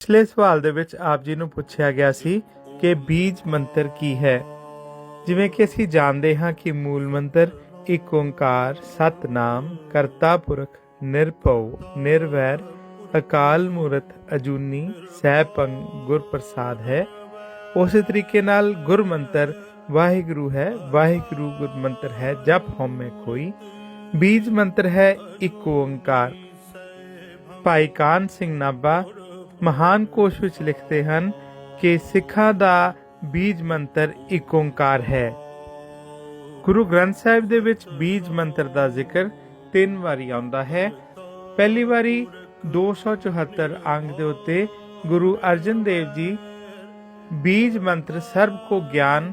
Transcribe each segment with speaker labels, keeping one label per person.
Speaker 1: ਪਿਛਲੇ ਸਵਾਲ ਦੇ ਵਿੱਚ ਆਪ ਜੀ ਨੂੰ ਪੁੱਛਿਆ ਗਿਆ ਸੀ ਕਿ ਬੀਜ ਮੰਤਰ ਕੀ ਹੈ? ਜਿਵੇਂ ਕਿ ਅਸੀਂ ਜਾਣਦੇ ਹਾਂ ਕਿ ਮੂਲ ਮੰਤਰ ਇੱਕ ਓੰਕਾਰ, ਸਤਨਾਮ, ਕਰਤਾ ਪੁਰਖ, ਨਿਰਭਉ, ਨਿਰਵੈਰ, ਅਕਾਲ ਮੂਰਤ, ਅਜੂਨੀ, ਸੈਭੰ ਗੁਰ ਪ੍ਰਸਾਦ ਹੈ। ਉਸੇ ਤਰੀਕੇ ਨਾਲ ਗੁਰ ਮੰਤਰ ਵਾਹਿਗੁਰੂ ਹੈ, ਵਾਹਿਗੁਰੂ ਗੁਰ ਮੰਤਰ ਹੈ, ਜਪ ਹਉਮੈ ਕੋਈ ਬੀਜ ਮੰਤਰ ਹੈ ਇੱਕ ਓੰਕਾਰ। ਭਾਈ ਕਾਨ ਸਿੰਘ ਨਾਭਾ ਮਹਾਨ ਕੋਸ਼ ਵਿੱਚ ਲਿਖਦੇ ਹਨ ਕਿ ਸਿੱਖਾਂ ਦਾ ਬੀਜ ਮੰਤਰ ਇੱਕ ਓੰਕਾਰ ਹੈ। ਗੁਰੂ ਗ੍ਰੰਥ ਸਾਹਿਬ ਦੇ ਵਿੱਚ ਬੀਜ ਮੰਤਰ ਦਾ ਜ਼ਿਕਰ ਤਿੰਨ ਵਾਰੀ ਆਉਂਦਾ ਹੈ। ਪਹਿਲੀ ਵਾਰੀ 274 ਅੰਗ ਦੇ ਉੱਤੇ ਗੁਰੂ ਅਰਜਨ ਦੇਵ ਜੀ ਬੀਜ ਮੰਤਰ ਸਰਬ ਕੋ ਗਿਆਨ,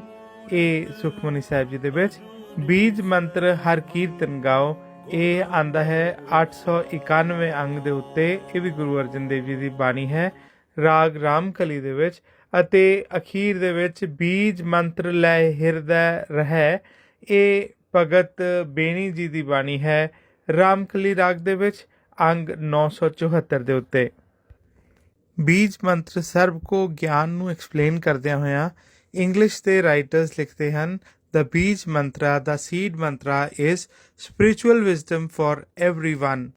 Speaker 1: ਇਹ ਸੁਖਮਨੀ ਸਾਹਿਬ ਜੀ ਦੇ ਵਿੱਚ ਬੀਜ ਮੰਤਰ ਹਰ ਕੀਰਤਨ ਗਾਓ। ਇਹ ਆਂਦਾ ਹੈ 891 ਅੰਗ ਦੇ ਉੱਤੇ ਇਹ ਵੀ ਗੁਰੂ ਅਰਜਨ ਦੇਵ ਜੀ ਦੀ ਬਾਣੀ ਹੈ, ਰਾਗ ਰਾਮਕਲੀ ਦੇ ਵਿੱਚ ਅਤੇ ਅਖੀਰ ਦੇ ਵਿੱਚ ਬੀਜ ਮੰਤਰ ਲੈ ਹਿਰਦੈ ਰਹਿ, ਇਹ ਭਗਤ ਬੇਣੀ ਜੀ ਦੀ ਬਾਣੀ ਹੈ, ਰਾਮਕਲੀ ਰਾਗ ਦੇ ਵਿੱਚ ਅੰਗ 974 ਦੇ ਉੱਤੇ। ਬੀਜ ਮੰਤਰ ਸਰਬ ਕੋ ਗਿਆਨ ਨੂੰ ਐਕਸਪਲੇਨ ਕਰਦਿਆਂ ਹੋਇਆਂ ਇੰਗਲਿਸ਼ ਦੇ ਰਾਈਟਰਸ ਲਿਖਦੇ ਹਨ the beej mantra, the seed mantra is spiritual wisdom for everyone.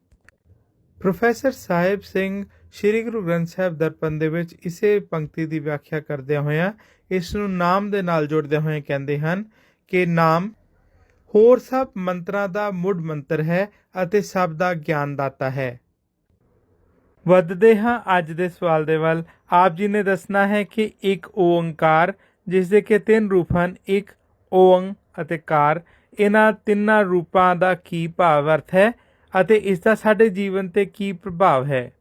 Speaker 1: Professor Sahib Singh Sri Guru Granth Sahib Darpan ਦੇ ਵਿੱਚ ਇਸੇ ਪੰਕਤੀ ਦੀ ਵਿਆਖਿਆ ਕਰਦਿਆਂ ਹੋਇਆਂ ਇਸ ਨੂੰ ਨਾਮ ਦੇ ਨਾਲ ਜੋੜਦਿਆਂ ਹੋਇਆਂ ਕਹਿੰਦੇ ਹਨ ਕਿ ਨਾਮ ਹੋਰ ਸਭ ਮੰਤਰਾਂ ਦਾ ਮੁੱਢ ਮੰਤਰ ਹੈ ਅਤੇ ਸਭ ਦਾ ਗਿਆਨ ਦਾਤਾ ਹੈ। ਵੱਧਦੇ ਹਾਂ ਅੱਜ ਦੇ ਸਵਾਲ ਦੇ ਵੱਲ। ਆਪ ਜੀ ਨੇ ਦੱਸਣਾ ਹੈ ਕਿ ਇੱਕ ਓੰਕਾਰ, ਜਿਸ ਦੇ ਕਿ ਤਿੰਨ ਰੂਪ ਹਨ, ਇੱਕ ਓੰਗ ਅਤੇ ਕਾਰ, ਇਹਨਾਂ ਤਿੰਨਾਂ ਰੂਪਾਂ ਦਾ ਕੀ ਭਾਵ ਅਰਥ ਹੈ ਅਤੇ ਇਸ ਦਾ ਸਾਡੇ ਜੀਵਨ ਤੇ ਕੀ ਪ੍ਰਭਾਵ ਹੈ?